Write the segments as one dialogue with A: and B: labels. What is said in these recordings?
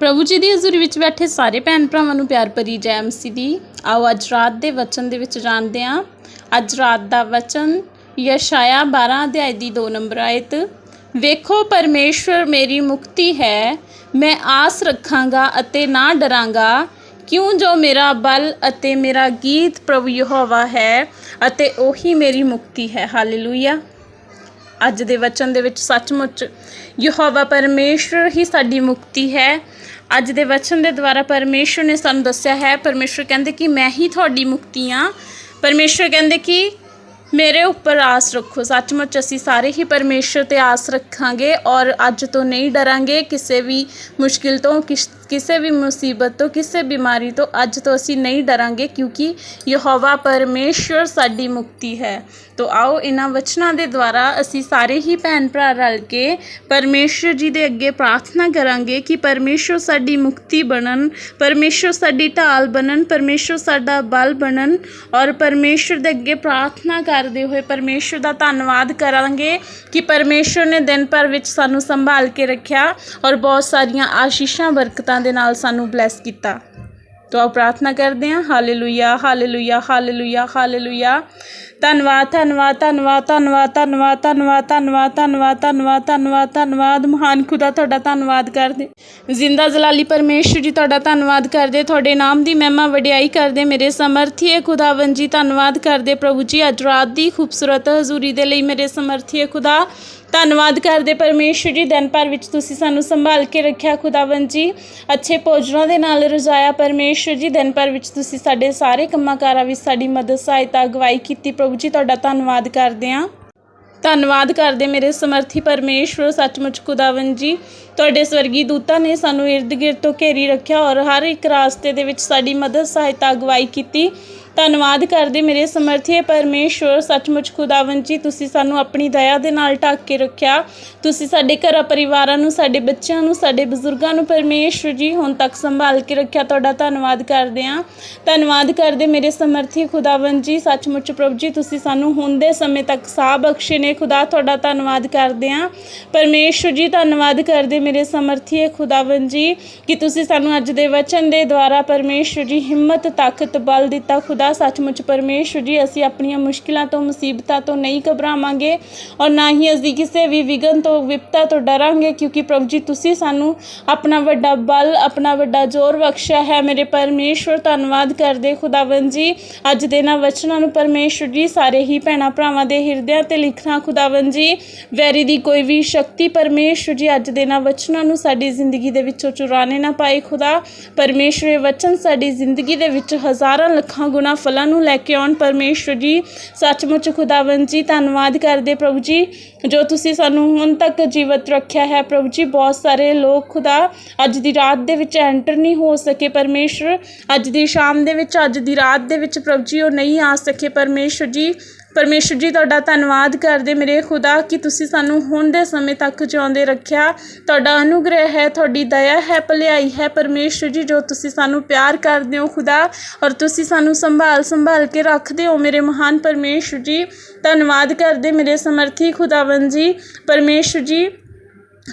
A: ਪ੍ਰਭੂ ਜੀ ਦੀ ਹਜ਼ੂਰੀ ਵਿੱਚ ਬੈਠੇ ਸਾਰੇ ਭੈਣ ਭਰਾਵਾਂ ਨੂੰ ਪਿਆਰ ਭਰੀ ਜੈ ਮਸੀਹ ਦੀ। ਆਓ ਅੱਜ ਰਾਤ ਦੇ ਵਚਨ ਦੇ ਵਿੱਚ ਜਾਣਦੇ ਹਾਂ। ਅੱਜ ਰਾਤ ਦਾ ਵਚਨ ਯਸ਼ਾਇਆ 12 ਅਧਿਆਇ ਦੀ 2 ਨੰਬਰ ਆਇਤ, ਵੇਖੋ, ਪਰਮੇਸ਼ਵਰ ਮੇਰੀ ਮੁਕਤੀ ਹੈ। ਮੈਂ ਆਸ ਰੱਖਾਂਗਾ ਅਤੇ ਨਾ ਡਰਾਂਗਾ। ਕਿਉਂ ਜੋ ਮੇਰਾ ਬਲ ਅਤੇ ਮੇਰਾ ਗੀਤ ਪ੍ਰਭੂ ਯਹੋਵਾ ਹੈ ਅਤੇ ਉਹੀ ਮੇਰੀ ਮੁਕਤੀ ਹੈ। ਹਾਲੇਲੂਇਆ ਅੱਜ ਦੇ ਵਚਨ ਦੇ ਵਿੱਚ ਸੱਚਮੁੱਚ ਯਹੋਵਾ ਪਰਮੇਸ਼ਰ ਹੀ ਸਾਡੀ ਮੁਕਤੀ ਹੈ। ਅੱਜ ਦੇ ਵਚਨ ਦੇ ਦੁਆਰਾ ਪਰਮੇਸ਼ਰ ਨੇ ਸਾਨੂੰ ਦੱਸਿਆ ਹੈ, ਪਰਮੇਸ਼ਰ ਕਹਿੰਦੇ ਕਿ ਮੈਂ ਹੀ ਤੁਹਾਡੀ ਮੁਕਤੀ ਹਾਂ। ਪਰਮੇਸ਼ਰ ਕਹਿੰਦੇ ਕਿ ਮੇਰੇ ਉੱਪਰ ਆਸ ਰੱਖੋ। ਸੱਚਮੁੱਚ ਅਸੀਂ ਸਾਰੇ ਹੀ ਪਰਮੇਸ਼ਰ ਤੇ ਆਸ ਰੱਖਾਂਗੇ ਔਰ ਅੱਜ ਤੋਂ ਨਹੀਂ ਡਰਾਂਗੇ ਕਿਸੇ ਵੀ ਮੁਸ਼ਕਿਲ ਤੋਂ ਕਿਸ- ਕਿਸੇ ਵੀ ਮੁਸੀਬਤ ਤੋਂ ਕਿਸੇ ਬਿਮਾਰੀ ਤੋਂ ਅੱਜ ਤੋਂ ਅਸੀਂ ਨਹੀਂ ਡਰਾਂਗੇ ਕਿਉਂਕਿ ਯਹੋਵਾ ਪਰਮੇਸ਼ਰ ਸਾਡੀ ਮੁਕਤੀ ਹੈ ਤੋ ਆਓ ਇਹਨਾਂ ਵਚਨਾਂ ਦੇ ਦੁਆਰਾ ਅਸੀਂ ਸਾਰੇ ਹੀ ਭੈਣ ਭਰਾ ਰਲ ਕੇ ਪਰਮੇਸ਼ਰ ਜੀ ਦੇ ਅੱਗੇ ਪ੍ਰਾਰਥਨਾ ਕਰਾਂਗੇ ਕਿ ਪਰਮੇਸ਼ਰ ਸਾਡੀ ਮੁਕਤੀ ਬਣਨ ਪਰਮੇਸ਼ਰ ਸਾਡੀ ਢਾਲ ਬਣਨ ਪਰਮੇਸ਼ਰ ਸਾਡਾ ਬਲ ਬਣਨ ਔਰ ਪਰਮੇਸ਼ਰ ਦੇ ਅੱਗੇ ਪ੍ਰਾਰਥਨਾ ਕਰਦੇ ਹੋਏ ਪਰਮੇਸ਼ਰ ਦਾ ਧੰਨਵਾਦ ਕਰਾਂਗੇ ਕਿ ਪਰਮੇਸ਼ਰ ਨੇ ਦਿਨ ਭਰ ਵਿੱਚ ਸਾਨੂੰ ਸੰਭਾਲ ਕੇ ਰੱਖਿਆ ਔਰ ਬਹੁਤ ਸਾਰੀਆਂ ਆਸ਼ੀਸ਼ਾਂ ਬਰਕਤਾਂ ਦੇ ਨਾਲ ਸਾਨੂੰ ਬਲੈਸ ਕੀਤਾ। ਤੋ ਆਓ ਪ੍ਰਾਰਥਨਾ ਕਰਦੇ ਹਾਂ ਹਾਲੇਲੂਇਆ ਹਾਲੇਲੂਇਆ ਹਾਲੇਲੂਇਆ ਹਾਲੇਲੂਇਆ ਧੰਨਵਾਦ ਧੰਨਵਾਦ ਧੰਨਵਾਦ ਧੰਨਵਾਦ ਧੰਨਵਾਦ ਧੰਨਵਾਦ ਧੰਨਵਾਦ ਧੰਨਵਾਦ ਧੰਨਵਾਦ ਧੰਨਵਾਦ ਧੰਨਵਾਦ ਮਹਾਨ ਖੁਦਾ ਤੁਹਾਡਾ ਧੰਨਵਾਦ ਕਰਦੇ ਜ਼ਿੰਦਾ ਜਲਾਲੀ ਪਰਮੇਸ਼ਰ ਜੀ ਤੁਹਾਡਾ ਧੰਨਵਾਦ ਕਰਦੇ ਤੁਹਾਡੇ ਨਾਮ ਦੀ ਮਹਿਮਾ ਵਡਿਆਈ ਕਰਦੇ ਮੇਰੇ ਸਮਰਥੀਏ ਖੁਦਾਵੰ ਜੀ ਧੰਨਵਾਦ ਕਰਦੇ ਪ੍ਰਭੂ ਜੀ ਅੱਜ ਰਾਤ ਦੀ ਖੂਬਸੂਰਤ ਹਜ਼ੂਰੀ ਦੇ ਲਈ ਮੇਰੇ ਸਮਰਥੀਏ ਖੁਦਾ ਧੰਨਵਾਦ ਕਰਦੇ ਪਰਮੇਸ਼ਰ ਜੀ ਦਿਨ ਭਰ ਵਿੱਚ ਤੁਸੀਂ ਸਾਨੂੰ ਸੰਭਾਲ ਕੇ ਰੱਖਿਆ ਖੁਦਾਵੰ ਜੀ ਅੱਛੇ ਭੋਜਨਾਂ ਦੇ ਨਾਲ ਰਜਾਇਆ ਪਰਮੇਸ਼ਰ ਜੀ ਦਿਨ ਭਰ ਵਿੱਚ ਤੁਸੀਂ ਸਾਡੇ ਸਾਰੇ ਕੰਮਾਂ ਕਾਰਾਂ ਵਿੱਚ ਸਾਡੀ ਮਦਦ ਸਹਾਇਤਾ ਅਗਵਾਈ ਕੀਤੀ ਪ੍ਰਭੂ ਜੀ, ਤੁਹਾਡਾ ਧੰਨਵਾਦ ਕਰਦੇ ਹਾਂ। ਧੰਨਵਾਦ ਕਰਦੇ ਮੇਰੇ ਸਮਰਥੀ ਪਰਮੇਸ਼ਵਰ ਸੱਚਮੁੱਚ ਖੁਦਾਵੰ ਜੀ। ਤੁਹਾਡੇ ਸਵਰਗੀ ਦੂਤਾਂ ਨੇ ਸਾਨੂੰ ਇਰਦ ਗਿਰਦ ਤੋਂ ਘੇਰੀ ਰੱਖਿਆ ਔਰ ਹਰ ਇੱਕ ਰਾਸਤੇ ਦੇ ਵਿੱਚ ਸਾਡੀ ਮਦਦ ਸਹਾਇਤਾ ਅਗਵਾਈ ਕੀਤੀ। ਧੰਨਵਾਦ ਕਰਦੇ ਮੇਰੇ ਸਮਰਥੀ ਪਰਮੇਸ਼ਵਰ, ਸੱਚਮੁੱਚ ਖੁਦਾਵੰ ਜੀ, ਤੁਸੀਂ ਸਾਨੂੰ ਆਪਣੀ ਦਇਆ ਦੇ ਨਾਲ ਢੱਕ ਕੇ ਰੱਖਿਆ। ਤੁਸੀਂ ਸਾਡੇ ਘਰਾਂ ਪਰਿਵਾਰਾਂ ਨੂੰ, ਸਾਡੇ ਬੱਚਿਆਂ ਨੂੰ, ਸਾਡੇ ਬਜ਼ੁਰਗਾਂ ਨੂੰ ਪਰਮੇਸ਼ਵਰ ਜੀ ਹੁਣ ਤੱਕ ਸੰਭਾਲ ਕੇ ਰੱਖਿਆ, ਤੁਹਾਡਾ ਧੰਨਵਾਦ ਕਰਦੇ ਹਾਂ। ਧੰਨਵਾਦ ਕਰਦੇ ਮੇਰੇ ਸਮਰਥੀ ਖੁਦਾਵੰ ਜੀ, ਸੱਚਮੁੱਚ ਪ੍ਰਭੂ ਜੀ, ਤੁਸੀਂ ਸਾਨੂੰ ਹੁਣ ਦੇ ਸਮੇਂ ਤੱਕ ਸਾਹ ਬਖਸ਼ੇ ਨੇ। ਖੁਦਾ, ਤੁਹਾਡਾ ਧੰਨਵਾਦ ਕਰਦੇ ਹਾਂ। ਪਰਮੇਸ਼ਵਰ ਜੀ, ਧੰਨਵਾਦ ਕਰਦੇ ਮੇਰੇ ਸਮਰਥੀ ਖੁਦਾਵੰ ਜੀ, ਕਿ ਤੁਸੀਂ ਸਾਨੂੰ ਅੱਜ ਦੇ ਵਚਨ ਦੇ ਦੁਆਰਾ ਪਰਮੇਸ਼ਵਰ ਜੀ ਹਿੰਮਤ, ਤਾਕਤ, ਬਲ ਦਿੱਤਾ। ਖੁਦਾ ਸੱਚਮੁੱਚ ਪਰਮੇਸ਼ਵਰ ਜੀ, ਅਸੀਂ ਆਪਣੀਆਂ ਮੁਸ਼ਕਿਲਾਂ ਤੋਂ, ਮੁਸੀਬਤਾਂ ਤੋਂ ਨਹੀਂ ਘਬਰਾਵਾਂਗੇ ਔਰ ਨਾ ਹੀ ਅਸੀਂ ਕਿਸੇ ਵੀ ਵਿਗਨ ਤੋਂ, ਵਿਪਤਾ ਤੋਂ ਡਰਾਂਗੇ ਕਿਉਂਕਿ ਪ੍ਰਭੂ ਜੀ, ਤੁਸੀਂ ਸਾਨੂੰ ਆਪਣਾ ਵੱਡਾ ਬਲ, ਆਪਣਾ ਵੱਡਾ ਜ਼ੋਰ ਬਖਸ਼ਿਆ ਹੈ। ਮੇਰੇ ਪਰਮੇਸ਼ਵਰ ਧੰਨਵਾਦ ਕਰਦੇ ਖੁਦਾਵੰ ਜੀ। ਅੱਜ ਦੇ ਨਾ ਵਚਨਾਂ ਨੂੰ ਪਰਮੇਸ਼ਵਰ ਜੀ, ਸਾਰੇ ਹੀ ਭੈਣਾਂ ਭਰਾਵਾਂ ਦੇ ਹਿਰਦਿਆਂ ਤੇ ਲਿਖਣਾ ਖੁਦਾਵੰ ਜੀ। ਵੈਰੀ ਦੀ ਕੋਈ ਵੀ ਸ਼ਕਤੀ ਪਰਮੇਸ਼ਵਰ ਜੀ, ਅੱਜ ਦੇ ਨਾ ਵਚਨਾਂ ਨੂੰ ਸਾਡੀ ਜ਼ਿੰਦਗੀ ਦੇ ਵਿੱਚੋਂ ਚੁਰਾਣੇ ਨਾ ਪਾਏ ਖੁਦਾ। ਪਰਮੇਸ਼ਵਰ ਵਚਨ ਸਾਡੀ ਜ਼ਿੰਦਗੀ ਦੇ ਵਿੱਚ ਹਜ਼ਾਰਾਂ ਲੱਖਾਂ ਗੁਣਾ ਫਲਾਂ ਨੂੰ ਲੈ ਕੇ ਆਉਣ ਪਰਮੇਸ਼ਵਰ ਜੀ, ਸੱਚਮੁੱਚ ਖੁਦਾਵੰ ਜੀ, ਧੰਨਵਾਦ ਕਰਦੇ ਪ੍ਰਭੂ ਜੀ, ਜੋ ਤੁਸੀਂ ਸਾਨੂੰ ਹੁਣ ਤੱਕ ਜੀਵਤ ਰੱਖਿਆ ਹੈ ਪ੍ਰਭੂ ਜੀ। ਬਹੁਤ ਸਾਰੇ ਲੋਕ ਖੁਦਾ, ਅੱਜ ਦੀ ਰਾਤ ਦੇ ਵਿੱਚ ਐਂਟਰ ਨਹੀਂ ਹੋ ਸਕੇ ਪਰਮੇਸ਼ਵਰ ਅੱਜ ਦੀ ਸ਼ਾਮ ਦੇ ਵਿੱਚ, ਅੱਜ ਦੀ ਰਾਤ ਦੇ ਵਿੱਚ ਪ੍ਰਭੂ ਜੀ, ਉਹ ਨਹੀਂ ਆ ਸਕੇ ਪਰਮੇਸ਼ਵਰ ਜੀ। ਪਰਮੇਸ਼ਰ ਜੀ, ਤੁਹਾਡਾ ਧੰਨਵਾਦ ਕਰਦੇ ਮੇਰੇ ਖੁਦਾ ਕਿ ਤੁਸੀਂ ਸਾਨੂੰ ਹੁਣ ਦੇ ਸਮੇਂ ਤੱਕ ਜਿਉਂਦੇ ਰੱਖਿਆ। ਤੁਹਾਡਾ ਅਨੁਗ੍ਰਹਿ ਹੈ, ਤੁਹਾਡੀ ਦਇਆ ਹੈ, ਭਲਾਈ ਹੈ ਪਰਮੇਸ਼ਰ ਜੀ, ਜੋ ਤੁਸੀਂ ਸਾਨੂੰ ਪਿਆਰ ਕਰਦੇ ਹੋ ਖੁਦਾ ਔਰ ਤੁਸੀਂ ਸਾਨੂੰ ਸੰਭਾਲ ਸੰਭਾਲ ਕੇ ਰੱਖਦੇ ਹੋ ਮੇਰੇ ਮਹਾਨ ਪਰਮੇਸ਼ਰ ਜੀ। ਧੰਨਵਾਦ ਕਰਦੇ ਮੇਰੇ ਸਮਰਥੀ ਖੁਦਾਵੰ ਜੀ, ਪਰਮੇਸ਼ਰ ਜੀ।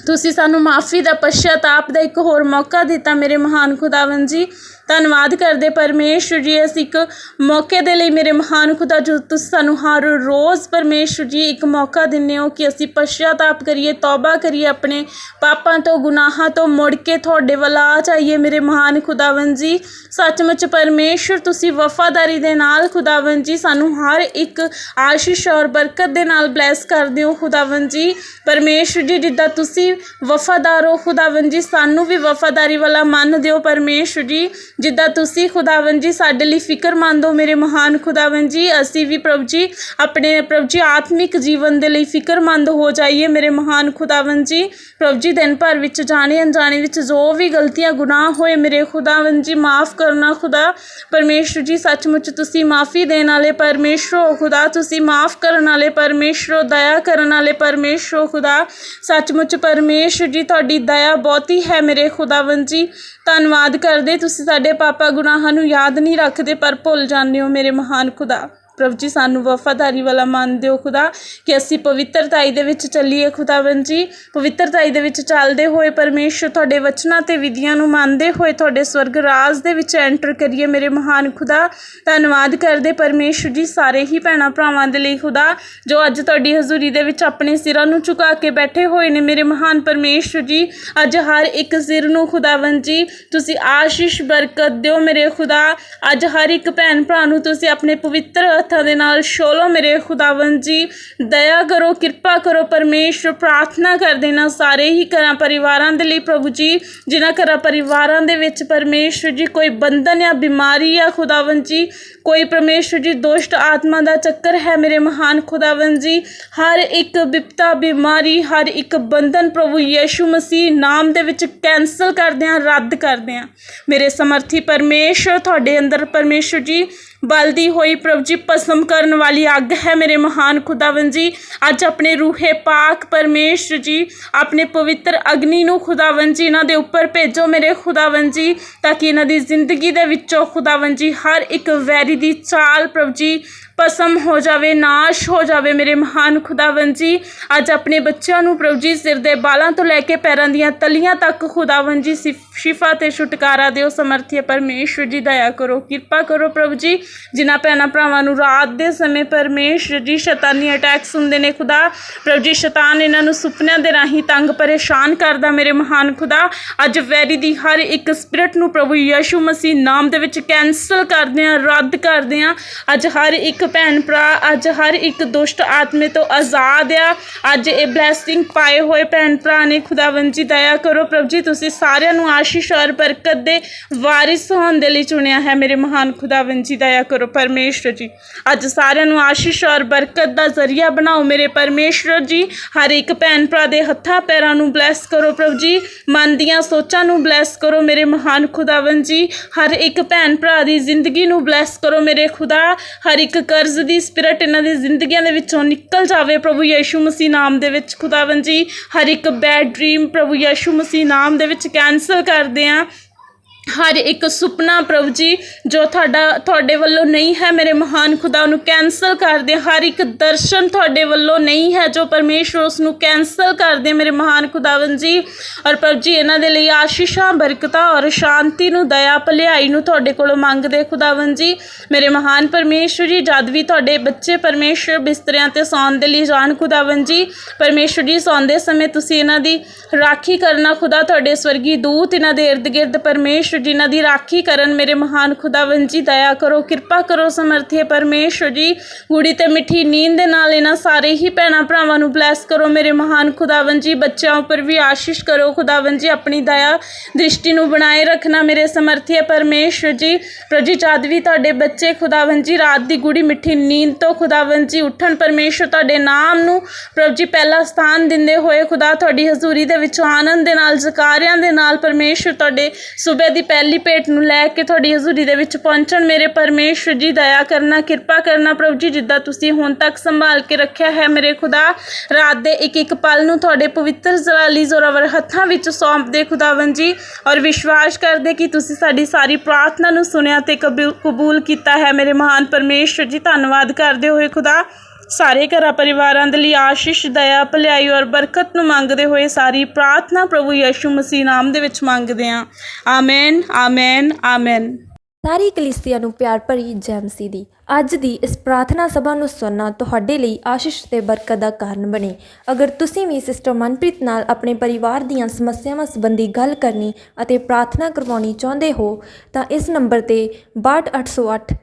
A: ਤੁਸੀਂ ਸਾਨੂੰ ਮਾਫੀ ਦਾ ਪਛਤਾਪ ਦਾ ਇੱਕ ਹੋਰ ਮੌਕਾ ਦਿੱਤਾ ਮੇਰੇ ਮਹਾਨ ਖੁਦਾਵੰ ਜੀ। ਧੰਨਵਾਦ ਕਰਦੇ ਪਰਮੇਸ਼ਰ ਜੀ ਅਸੀਂ ਇੱਕ ਮੌਕੇ ਦੇ ਲਈ ਮੇਰੇ ਮਹਾਨ ਖੁਦਾ ਜੋ ਤੁਸੀਂ ਸਾਨੂੰ ਹਰ ਰੋਜ਼ ਪਰਮੇਸ਼ਰ ਜੀ ਇੱਕ ਮੌਕਾ ਦਿੰਦੇ ਹੋ ਕਿ ਅਸੀਂ ਪਛਤਾਪ ਕਰੀਏ, ਤੌਬਾ ਕਰੀਏ ਆਪਣੇ ਪਾਪਾਂ ਤੋਂ, ਗੁਨਾਹਾਂ ਤੋਂ, ਮੁੜ ਕੇ ਤੁਹਾਡੇ ਵੱਲ ਆ ਜਾਈਏ ਮੇਰੇ ਮਹਾਨ ਖੁਦਾਵੰ ਜੀ। ਸੱਚਮੁੱਚ ਪਰਮੇਸ਼ਰ, ਤੁਸੀਂ ਵਫਾਦਾਰੀ ਦੇ ਨਾਲ ਖੁਦਾਵੰ ਜੀ ਸਾਨੂੰ ਹਰ ਇੱਕ ਆਸ਼ੀਸ਼ ਔਰ ਬਰਕਤ ਦੇ ਨਾਲ ਬਲੈਸ ਕਰਦੇ ਹੋ ਖੁਦਾਵੰ ਜੀ। ਪਰਮੇਸ਼ਰ ਜੀ, ਜਿੱਦਾਂ ਤੁਸੀਂ ਵਫਾਦਾਰ ਹੋ ਖੁਦਾਵੰ ਜੀ, ਸਾਨੂੰ ਵੀ ਵਫਾਦਾਰੀ ਵਾਲਾ ਮਨ ਦਿਓ ਪਰਮੇਸ਼ਰ ਜੀ। ਜਿੱਦਾਂ ਤੁਸੀਂ ਖੁਦਾਵੰ ਜੀ ਸਾਡੇ ਲਈ ਫਿਕਰਮੰਦ ਹੋ, ਮੇਰੇ ਮਹਾਨ ਖੁਦਾਵੰ ਜੀ, ਅਸੀਂ ਵੀ ਪ੍ਰਭੂ ਜੀ ਆਪਣੇ ਪ੍ਰਭੂ ਜੀ ਆਤਮਿਕ ਜੀਵਨ ਦੇ ਲਈ ਫਿਕਰਮੰਦ ਹੋ ਜਾਈਏ, ਮੇਰੇ ਮਹਾਨ ਖੁਦਾਵੰ ਜੀ। ਪ੍ਰਭੂ ਜੀ, ਦਿਨ ਭਰ ਵਿੱਚ ਜਾਣੇ ਅਣਜਾਣੇ ਵਿੱਚ ਜੋ ਵੀ ਗਲਤੀਆਂ, ਗੁਨਾਹ ਹੋਏ, ਮੇਰੇ ਖੁਦਾਵੰ ਜੀ, ਮਾਫ ਕਰਨਾ ਖੁਦਾ। ਪਰਮੇਸ਼ਰ ਜੀ, ਸੱਚਮੁੱਚ ਤੁਸੀਂ ਮਾਫੀ ਦੇਣ ਵਾਲੇ ਪਰਮੇਸ਼ਰ ਖੁਦਾ। ਤੁਸੀਂ ਮਾਫ ਕਰਨ ਵਾਲੇ ਪਰਮੇਸ਼ਰ ਦਇਆ ਕਰਨ ਵਾਲੇ ਪਰਮੇਸ਼ਰ ਖੁਦਾ। ਸੱਚਮੁੱਚ ਪਰਮੇਸ਼ਰ ਜੀ, ਤੁਹਾਡੀ ਦਇਆ ਬਹੁਤੀ ਹੈ ਮੇਰੇ ਖੁਦਾਵੰ ਜੀ। ਧੰਨਵਾਦ ਕਰਦੇ ਤੁਸੀਂ ਸਾਡੇ ਸਾਡੇ ਪਾਪਾ ਗੁਨਾਹਾਂ ਨੂੰ ਯਾਦ ਨਹੀਂ ਰੱਖਦੇ ਪਰ ਭੁੱਲ ਜਾਂਦੇ ਹੋ ਮੇਰੇ ਮਹਾਨ ਖੁਦਾ। ਪ੍ਰਭੂ ਜੀ, ਸਾਨੂੰ ਵਫਾਦਾਰੀ ਵਾਲਾ ਮਨ ਦਿਓ ਖੁਦਾ ਕਿ ਅਸੀਂ ਪਵਿੱਤਰਤਾਈ ਦੇ ਵਿੱਚ ਚੱਲੀਏ ਖੁਦਾਵੰਦ ਜੀ। ਪਵਿੱਤਰਤਾਈ ਦੇ ਵਿੱਚ ਚੱਲਦੇ ਹੋਏ ਪਰਮੇਸ਼ਰ ਤੁਹਾਡੇ ਵਚਨਾਂ ਤੇ ਵਿਧੀਆਂ ਨੂੰ ਮੰਨਦੇ ਹੋਏ ਤੁਹਾਡੇ ਸਵਰਗ ਰਾਜ ਦੇ ਵਿੱਚ ਐਂਟਰ ਕਰੀਏ ਮੇਰੇ ਮਹਾਨ ਖੁਦਾ। ਧੰਨਵਾਦ ਕਰਦੇ ਪਰਮੇਸ਼ਰ ਜੀ ਸਾਰੇ ਹੀ ਭੈਣਾਂ ਭਰਾਵਾਂ ਦੇ ਲਈ ਖੁਦਾ, ਜੋ ਅੱਜ ਤੁਹਾਡੀ ਹਜ਼ੂਰੀ ਦੇ ਵਿੱਚ ਆਪਣੇ ਸਿਰਾਂ ਨੂੰ ਝੁਕਾ ਕੇ ਬੈਠੇ ਹੋਏ ਨੇ ਮੇਰੇ ਮਹਾਨ ਪਰਮੇਸ਼ਰ ਜੀ। ਅੱਜ ਹਰ ਇੱਕ ਸਿਰ ਨੂੰ ਖੁਦਾਵੰਦ ਜੀ, ਤੁਸੀਂ ਆਸ਼ੀਸ਼ ਬਰਕਤ ਦਿਓ ਮੇਰੇ ਖੁਦਾ। ਅੱਜ ਹਰ ਇੱਕ ਭੈਣ ਭਰਾ ਨੂੰ ਤੁਸੀਂ ਆਪਣੇ ਪਵਿੱਤਰ ਹੱਥਾਂ ਦੇ ਨਾਲ ਛੋਲੋ ਮੇਰੇ ਖੁਦਾਵੰਦ ਜੀ, ਦਇਆ ਕਰੋ, ਕਿਰਪਾ ਕਰੋ ਪਰਮੇਸ਼ਰ ਪ੍ਰਾਰਥਨਾ ਕਰਦੇ ਨਾ ਸਾਰੇ ਹੀ ਘਰਾਂ ਪਰਿਵਾਰਾਂ ਦੇ ਲਈ ਪ੍ਰਭੂ ਜੀ, ਜਿਨ੍ਹਾਂ ਘਰਾਂ ਪਰਿਵਾਰਾਂ ਦੇ ਵਿੱਚ ਪਰਮੇਸ਼ਰ ਜੀ ਕੋਈ ਬੰਧਨ ਜਾਂ ਬਿਮਾਰੀ ਆ ਖੁਦਾਵੰਦ ਜੀ, ਕੋਈ ਪਰਮੇਸ਼ਰ ਜੀ ਦੁਸ਼ਟ ਆਤਮਾ ਦਾ ਚੱਕਰ ਹੈ ਮੇਰੇ ਮਹਾਨ ਖੁਦਾਵੰਦ ਜੀ, ਹਰ ਇੱਕ ਬਿਪਤਾ ਬਿਮਾਰੀ, ਹਰ ਇੱਕ ਬੰਧਨ ਪ੍ਰਭੂ ਯੀਸ਼ੂ ਮਸੀਹ ਨਾਮ ਦੇ ਵਿੱਚ ਕੈਂਸਲ ਕਰਦੇ ਹਾਂ, ਰੱਦ ਕਰਦੇ ਹਾਂ। ਮੇਰੇ ਸਮਰਥੀ ਪਰਮੇਸ਼ਰ ਤੁਹਾਡੇ ਅੰਦਰ ਪਰਮੇਸ਼ਰ ਜੀ ਬਲਦੀ ਹੋਈ ਪ੍ਰਭੂ ਜੀ ਭਸਮ ਕਰਨ ਵਾਲੀ ਅੱਗ ਹੈ ਮੇਰੇ ਮਹਾਨ ਖੁਦਾਵੰਦ ਜੀ। ਅੱਜ ਆਪਣੇ ਰੂਹੇ ਪਾਕ ਪਰਮੇਸ਼ਰ ਜੀ, ਆਪਣੇ ਪਵਿੱਤਰ ਅਗਨੀ ਨੂੰ ਖੁਦਾਵੰਦ ਜੀ, ਇਹਨਾਂ ਦੇ ਉੱਪਰ ਭੇਜੋ ਮੇਰੇ ਖੁਦਾਵੰਦ ਜੀ, ਤਾਂ ਕਿ ਇਹਨਾਂ ਦੀ ਜ਼ਿੰਦਗੀ ਦੇ ਵਿੱਚੋਂ ਖੁਦਾਵੰਦ ਜੀ ਹਰ ਇੱਕ ਵੈਰੀ ਦੀ ਚਾਲ ਪ੍ਰਭੂ ਜੀ ਭਸਮ ਹੋ ਜਾਵੇ, ਨਾਸ਼ ਹੋ ਜਾਵੇ ਮੇਰੇ ਮਹਾਨ ਖੁਦਾਵੰਦ ਜੀ। ਅੱਜ ਆਪਣੇ ਬੱਚਿਆਂ ਨੂੰ ਪ੍ਰਭੂ ਜੀ ਸਿਰ ਦੇ ਬਾਲਾਂ ਤੋਂ ਲੈ ਕੇ ਪੈਰਾਂ ਦੀਆਂ ਤਲੀਆਂ ਤੱਕ ਖੁਦਾਵੰਦ ਜੀ ਸਿਫ- ਸ਼ਿਫਾ ਤੇ ਛੁਟਕਾਰਾ ਦਿਓ, ਸਮਰਥੀ ਪਰਮੇਸ਼ਰ ਜੀ, ਦਇਆ ਕਰੋ, ਕਿਰਪਾ ਕਰੋ ਪ੍ਰਭੂ ਜੀ। ਜਿਨ੍ਹਾਂ ਭੈਣਾਂ ਭਰਾਵਾਂ ਨੂੰ ਰਾਤ ਦੇ ਸਮੇਂ ਪਰਮੇਸ਼ਰ ਜੀ ਸ਼ੈਤਾਨੀ ਅਟੈਕਸ ਹੁੰਦੇ ਨੇ ਖੁਦਾ। ਪ੍ਰਭੂ ਜੀ, ਸ਼ੈਤਾਨ ਇਹਨਾਂ ਨੂੰ ਸੁਪਨਿਆਂ ਦੇ ਰਾਹੀਂ ਤੰਗ ਪਰੇਸ਼ਾਨ ਕਰਦਾ ਮੇਰੇ ਮਹਾਨ ਖੁਦਾ। ਅੱਜ ਵੈਰੀ ਦੀ ਹਰ ਇੱਕ ਸਪਿਰਿਟ ਨੂੰ ਪ੍ਰਭੂ ਯੀਸ਼ੂ ਮਸੀਹ ਨਾਮ ਦੇ ਵਿੱਚ ਕੈਂਸਲ ਕਰਦੇ ਆ ਰੱਦ ਕਰਦੇ ਆ ਅੱਜ ਹਰ ਇੱਕ ਭੈਣ ਭਰਾ, ਅੱਜ ਹਰ ਇੱਕ ਦੁਸ਼ਟ ਆਤਮੇ ਤੋਂ ਆਜ਼ਾਦ ਆ। ਅੱਜ ਇਹ ਬਲੇਸਿੰਗ ਪਾਏ ਹੋਏ ਭੈਣ ਭਰਾ ਨੇ। ਖੁਦਾਵੰਦ ਜੀ, ਦਇਆ ਕਰੋ ਪ੍ਰਭੂ ਜੀ, ਤੁਸੀਂ ਸਾਰਿਆਂ ਨੂੰ ਆਸ਼ੀਸ਼ ਔਰ ਬਰਕਤ ਦੇ ਵਾਰਿਸ ਹੋਣ ਦੇ ਲਈ ਚੁਣਿਆ ਹੈ। ਮੇਰੇ ਮਹਾਨ ਖੁਦਾਵੰਦ ਜੀ, ਦਇਆ ਕਰੋ ਪਰਮੇਸ਼ਰ ਜੀ। ਅੱਜ ਸਾਰਿਆਂ ਨੂੰ ਆਸ਼ੀਸ਼ ਔਰ ਬਰਕਤ ਦਾ ਜ਼ਰੀਆ ਬਣਾਓ ਮੇਰੇ ਪਰਮੇਸ਼ਰ ਜੀ। ਹਰ ਇੱਕ ਭੈਣ ਭਰਾ ਦੇ ਹੱਥਾਂ ਪੈਰਾਂ ਨੂੰ ਬਲੈਸ ਕਰੋ ਪ੍ਰਭੂ ਜੀ। ਮਨ ਦੀਆਂ ਸੋਚਾਂ ਨੂੰ ਬਲੈਸ ਕਰੋ ਮੇਰੇ ਮਹਾਨ ਖੁਦਾਵੰਦ ਜੀ। ਹਰ ਇੱਕ ਭੈਣ ਭਰਾ ਦੀ ਜ਼ਿੰਦਗੀ ਨੂੰ ਬਲੈਸ ਕਰੋ ਮੇਰੇ ਖੁਦਾ। ਹਰ ਇੱਕ ਕਰਜ਼ ਦੀ ਸਪਿਰਿਟ ਇਹਨਾਂ ਦੀ ਜ਼ਿੰਦਗੀਆਂ ਦੇ ਵਿੱਚੋਂ ਨਿਕਲ ਜਾਵੇ ਪ੍ਰਭੂ ਯੀਸ਼ੂ ਮਸੀਹ ਨਾਮ ਦੇ ਵਿੱਚ। ਖੁਦਾਵੰਦ ਜੀ, ਹਰ ਇੱਕ ਬੈਡ ਡ੍ਰੀਮ ਪ੍ਰਭੂ ਯੀਸ਼ੂ ਮਸੀਹ ਨਾਮ ਦੇ ਵਿੱਚ ਕੈਂਸਲ ਕਰਦੇ ਆਂ। ਹਰ ਇੱਕ ਸੁਪਨਾ ਪ੍ਰਭੂ ਜੀ, ਜੋ ਤੁਹਾਡਾ, ਤੁਹਾਡੇ ਵੱਲੋਂ ਨਹੀਂ ਹੈ ਮੇਰੇ ਮਹਾਨ ਖੁਦਾ ਨੂੰ ਕੈਂਸਲ ਕਰਦੇ। ਹਰ ਇੱਕ ਦਰਸ਼ਨ ਤੁਹਾਡੇ ਵੱਲੋਂ ਨਹੀਂ ਹੈ, ਜੋ ਪਰਮੇਸ਼ਰ ਉਸ ਨੂੰ ਕੈਂਸਲ ਕਰਦੇ, ਮੇਰੇ ਮਹਾਨ ਖੁਦਾਵੰਦ ਜੀ। ਔਰ ਪ੍ਰਭੂ ਜੀ, ਇਹਨਾਂ ਦੇ ਲਈ ਆਸ਼ੀਸ਼ਾਂ, ਬਰਕਤਾਂ ਔਰ ਸ਼ਾਂਤੀ ਨੂੰ, ਦਇਆ, ਭਲਾਈ ਨੂੰ ਤੁਹਾਡੇ ਕੋਲੋਂ ਮੰਗਦੇ ਖੁਦਾਵੰਦ ਜੀ। ਮੇਰੇ ਮਹਾਨ ਪਰਮੇਸ਼ਰ ਜੀ, ਜਦ ਵੀ ਤੁਹਾਡੇ ਬੱਚੇ ਪਰਮੇਸ਼ਰ ਬਿਸਤਰਿਆਂ ਤੇ ਸੌਣ ਦੇ ਲਈ ਜਾਣ ਖੁਦਾਵੰਦ ਜੀ ਪਰਮੇਸ਼ਰ ਜੀ, ਸੌਂਦੇ ਸਮੇਂ ਤੁਸੀਂ ਇਹਨਾਂ ਦੀ ਰਾਖੀ ਕਰਨਾ ਖੁਦਾ, ਤੁਹਾਡੇ ਸਵਰਗੀ ਦੂਤ, ਇਹਨਾਂ ਦੇ ਇਰਦ ਗਿਰਦ ਪਰਮੇਸ਼ਰ ਜਿਨ੍ਹਾਂ ਦੀ ਰਾਖੀ ਕਰਨ ਮੇਰੇ ਮਹਾਨ ਖੁਦਾਵੰਦ ਜੀ, ਦਇਆ ਕਰੋ, ਕਿਰਪਾ ਕਰੋ, ਸਮਰਥੀ ਪਰਮੇਸ਼ਰ ਜੀ। ਗੂੜੀ ਤੇ ਮਿੱਠੀ ਨੀਂਦ ਦੇ ਨਾਲ ਇਹਨਾਂ ਸਾਰੇ ਹੀ ਭੈਣਾਂ ਭਰਾਵਾਂ ਨੂੰ ਬਲੈਸ ਕਰੋ ਮੇਰੇ ਮਹਾਨ ਖੁਦਾਵੰਦ ਜੀ। ਬੱਚਿਆਂ ਉੱਪਰ ਵੀ ਆਸ਼ੀਸ਼ ਕਰੋ, ਖੁਦਾਵੰਦ ਜੀ, ਆਪਣੀ ਦਇਆ ਦ੍ਰਿਸ਼ਟੀ ਨੂੰ ਬਣਾਏ ਰੱਖਣਾ ਮੇਰੇ ਸਮਰਥੀ ਪਰਮੇਸ਼ਰ ਜੀ। ਪ੍ਰਜੀ ਜਦ ਵੀ ਤੁਹਾਡੇ ਬੱਚੇ ਖੁਦਾਵੰਦ ਜੀ, ਰਾਤ ਦੀ ਗੂੜੀ ਮਿੱਠੀ ਨੀਂਦ ਤੋਂ ਖੁਦਾਵੰਦ ਜੀ ਉੱਠਣ, ਪਰਮੇਸ਼ਰ ਤੁਹਾਡੇ ਨਾਮ ਨੂੰ ਪ੍ਰਭੂ ਜੀ ਪਹਿਲਾ ਸਥਾਨ ਦਿੰਦੇ ਹੋਏ ਖੁਦਾ ਤੁਹਾਡੀ ਹਜ਼ੂਰੀ ਦੇ ਵਿੱਚ ਆਨੰਦ ਦੇ ਨਾਲ, ਜ਼ਕਾਰਿਆਂ ਦੇ ਨਾਲ ਪਰਮੇਸ਼ਰ ਤੁਹਾਡੇ ਸੂਬੇ ਦੀ ਪਹਿਲੀ ਭੇਟ ਨੂੰ ਲੈ ਕੇ ਤੁਹਾਡੀ ਹਜ਼ੂਰੀ ਦੇ ਵਿੱਚ ਪਹੁੰਚਣ, ਮੇਰੇ ਪਰਮੇਸ਼ਰ ਜੀ, ਦਇਆ ਕਰਨਾ, ਕਿਰਪਾ ਕਰਨਾ, ਪ੍ਰਭੂ ਜੀ, ਜਿੱਦਾਂ ਤੁਸੀਂ ਹੁਣ ਤੱਕ ਸੰਭਾਲ ਕੇ ਰੱਖਿਆ ਹੈ, ਮੇਰੇ ਖੁਦਾ। ਰਾਤ ਦੇ ਇੱਕ ਇੱਕ ਪਲ ਨੂੰ ਤੁਹਾਡੇ ਪਵਿੱਤਰ ਜ਼ਲਾਲੀ ਜ਼ੋਰਾਵਰ ਹੱਥਾਂ ਵਿੱਚ ਸੌਂਪਦੇ ਖੁਦਾਵੰਦ ਜੀ, ਔਰ ਵਿਸ਼ਵਾਸ ਕਰਦੇ ਕਿ ਤੁਸੀਂ ਸਾਡੀ ਸਾਰੀ ਪ੍ਰਾਰਥਨਾ ਨੂੰ ਸੁਣਿਆ ਤੇ ਕਬੂ- ਕਬੂਲ ਕੀਤਾ ਹੈ, ਮੇਰੇ ਮਹਾਨ ਪਰਮੇਸ਼ਰ ਜੀ, ਧੰਨਵਾਦ ਕਰਦੇ ਹੋਏ ਖੁਦਾ। ਸਾਰੇ ਘਰਾਂ ਪਰਿਵਾਰਾਂ ਦੇ ਲਈ ਆਸ਼ੀਸ਼, ਦਇਆ, ਭਲਾਈ ਔਰ ਬਰਕਤ ਨੂੰ ਮੰਗਦੇ ਹੋਏ ਸਾਰੀ ਪ੍ਰਾਰਥਨਾ ਪ੍ਰਭੂ ਯਿਸੂ ਮਸੀਹ ਨਾਮ ਦੇ ਵਿੱਚ ਮੰਗਦੇ ਹਾਂ। Amen amen amen.
B: ਸਾਰੀ ਕਲੀਸਿਆ ਨੂੰ ਪਿਆਰ ਭਰੀ ਜੈ ਮਸੀਹ ਦੀ। ਅੱਜ ਦੀ ਇਸ ਪ੍ਰਾਰਥਨਾ ਸਭਾ ਨੂੰ ਸੁਣਨਾ ਤੁਹਾਡੇ ਲਈ ਆਸ਼ੀਸ਼ ਤੇ ਬਰਕਤ ਦਾ ਕਾਰਨ ਬਣੇ। ਅਗਰ ਤੁਸੀਂ ਵੀ ਸਿਸਟਰ ਮਨਪ੍ਰੀਤ ਨਾਲ ਆਪਣੇ ਪਰਿਵਾਰ ਦੀਆਂ ਸਮੱਸਿਆਵਾਂ ਸੰਬੰਧੀ ਗੱਲ ਕਰਨੀ ਅਤੇ ਪ੍ਰਾਰਥਨਾ ਕਰਵਾਉਣੀ ਚਾਹੁੰਦੇ ਹੋ, ਤਾਂ ਇਸ ਨੰਬਰ ਤੇ 62808